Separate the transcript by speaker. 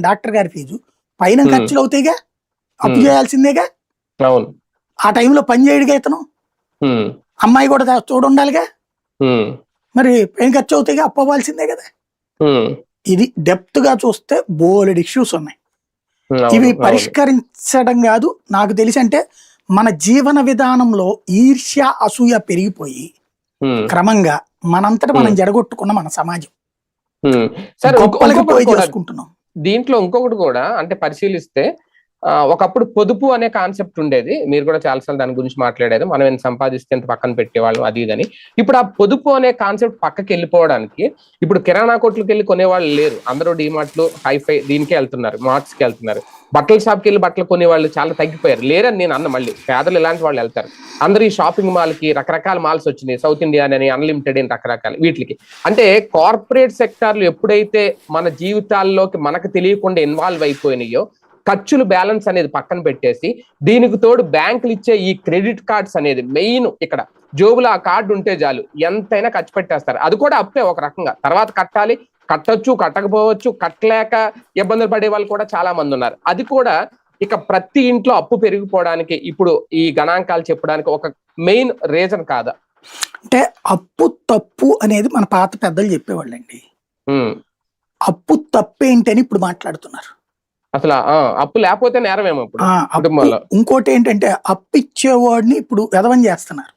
Speaker 1: Doctor గారి fee పైన. ఖర్చులు అవుతాయిగా అప్పు. చేయాల్సిందేగా?
Speaker 2: అవును.
Speaker 1: ఆ టైంలో పని చేయడుగా ఇతను? అమ్మాయి కూడా
Speaker 2: ఉమ్,
Speaker 1: మరి పైన ఖర్చు అవుతాయిగా అప్పు అవ్వాల్సిందే కదా? ఇది డెప్త్గా చూస్తే బోలెడ్ ఇష్యూస్ ఉన్నాయి. ఇవి. పరిష్కరించడం కాదు. నాకు తెలిసి అంటే మన జీవన విధానంలో ఈర్ష్య అసూయ పెరిగిపోయి క్రమంగా మనంతట మనం. జడగొట్టుకున్న మన సమాజం. గొప్పలకి పోయి చేసుకుంటున్నాం.
Speaker 2: దీంట్లో ఇంకొకటి కూడా అంటే పరిశీలిస్తే ఆ, ఒకప్పుడు పొదుపు అనే కాన్సెప్ట్ ఉండేది. మీరు కూడా చాలాసార్లు దాని గురించి మాట్లాడారు. మనం ఎంత సంపాదిస్తే ఎంత పక్కన పెట్టేవాళ్ళం అది ఇదని. ఇప్పుడు ఆ పొదుపు అనే కాన్సెప్ట్ పక్కకి వెళ్ళిపోవడానికి ఇప్పుడు కిరాణా కొట్లకి వెళ్ళి కొనేవాళ్ళు లేరు. అందరూ డిమార్ట్లు హైఫై దీనికే వెళ్తున్నారు మార్ట్స్కి వెళ్తున్నారు. బట్టల షాప్కి వెళ్ళి బట్టలు కొనేవాళ్ళు చాలా తగ్గిపోయారు. లేరని నేను అన్న మళ్ళీ. పేదలు ఇలాంటి వాళ్ళు వెళ్తారు. అందరూ ఈ షాపింగ్ మాల్కి రకరకాల మాల్స్ వచ్చినాయి. సౌత్ ఇండియా అని అన్లిమిటెడ్ అని రకరకాల వీటికి. అంటే కార్పొరేట్ సెక్టార్లు ఎప్పుడైతే మన జీవితాల్లోకి మనకు తెలియకుండా ఇన్వాల్వ్ అయిపోయినాయో ఖర్చులు బ్యాలెన్స్ అనేది పక్కన పెట్టేసి దీనికి తోడు బ్యాంకులు ఇచ్చే ఈ క్రెడిట్ కార్డ్స్ అనేది మెయిన్ ఇక్కడ. జోబులో ఆ కార్డు ఉంటే చాలు. ఎంతైనా ఖర్చు పెట్టేస్తారు. అది కూడా అప్పే ఒక రకంగా. తర్వాత కట్టాలి కట్టొచ్చు కట్టకపోవచ్చు కట్టలేక ఇబ్బందులు పడే వాళ్ళు కూడా చాలా మంది ఉన్నారు. అది కూడా ఇక ప్రతి ఇంట్లో అప్పు పెరిగిపోవడానికి ఇప్పుడు ఈ గణాంకాలు చెప్పడానికి ఒక మెయిన్ రీజన్ కాదా.
Speaker 1: అంటే అప్పు తప్పు అనేది మన పాత పెద్దలు చెప్పేవాళ్ళండి.
Speaker 2: ఉమ్.
Speaker 1: అప్పు తప్పేంటని ఇప్పుడు మాట్లాడుతున్నారు.
Speaker 2: అసలు అప్పు లేకపోతే నేరమేమో ఇప్పుడు
Speaker 1: ఇంకోటి ఏంటంటే అప్పు ఇచ్చేవాడిని ఇప్పుడు ఎదవం చేస్తున్నారు.